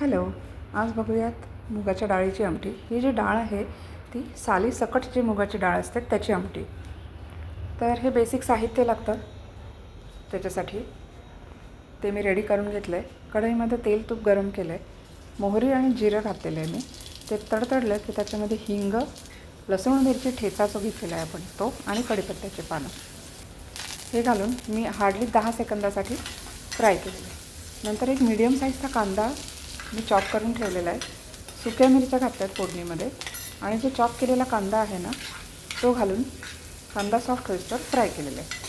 Hello आज बघूयात मुगाच्या डाळीची आमटी. ही जी डाळ आहे ती साली सकट जी मुगाची डाळ असते त्याची आमटी. तर हे बेसिक साहित्य लागतं. त्याच्यासाठी ते मी रेडी करून घेतलं आहे कढईमध्ये तेल तूप गरम केलं आहे मोहरी आणि जिरं घातलेलं आहे मी. ते तडतडलं की त्याच्यामध्ये हिंग लसूण मिरची ठेचा जो घेतलेला आहे आपण तो आणि कढीपत्त्याचे पानं. हे घालून मी हार्डली दहा सेकंदासाठी फ्राय केलेलं आहे. नंतर एक मीडियम साईजचा कांदा मी चॉप करून ठेवलेला आहे. सुक्या मिरच्या घातल्यात फोडणीमध्ये. आणि जो चॉप केलेला कांदा आहे ना तो घालून कांदा सॉफ्ट होईस्तोवर फ्राय केलेला आहे.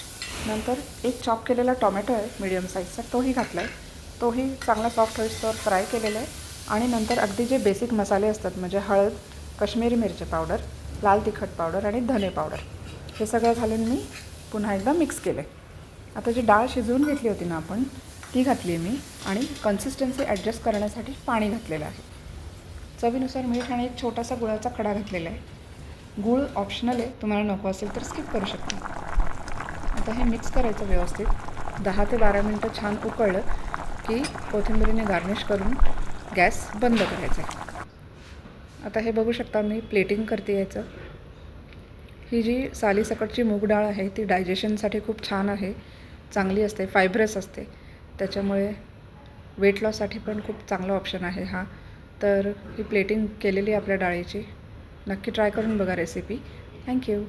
नंतर एक चॉप केलेला टॉमॅटो आहे मिडियम साईजचा तोही घातला आहे तोही चांगला सॉफ्ट होईस्तोवर फ्राय केलेला आहे. आणि नंतर अगदी जे बेसिक मसाले असतात म्हणजे हळद कश्मीरी मिरची पावडर लाल तिखट पावडर आणि धने पावडर हे सगळं घालून मी पुन्हा एकदा मिक्स केले आता जी डाळ शिजवून घेतली होती ना आपण ती घातली आहे मी आणि कन्सिस्टन्सी ॲडजस्ट करण्यासाठी पाणी घातलेलं आहे. चवीनुसार मीठ आणि एक छोटासा गुळाचा खडा घातलेला आहे. गूळ ऑप्शनल आहे तुम्हाला नको असेल तर स्किप करू शकता. आता हे मिक्स करायचं व्यवस्थित. दहा ते बारा मिनटं छान उकळलं की कोथिंबिरीने गार्निश करून गॅस बंद करायचा आहे. आता हे बघू शकता मी प्लेटिंग करते याचं. ही जी सालीसकटची मूग डाळ आहे ती डायजेशनसाठी खूप छान आहे. चांगली असते फायब्रस असते. त्याच्यामुळे वेट लॉससाठी पण खूप चांगला ऑप्शन आहे हा. तर ही प्लेटिंग केलेली आहे आपल्या डाळीची. नक्की ट्राय करून बघा रेसिपी थँक्यू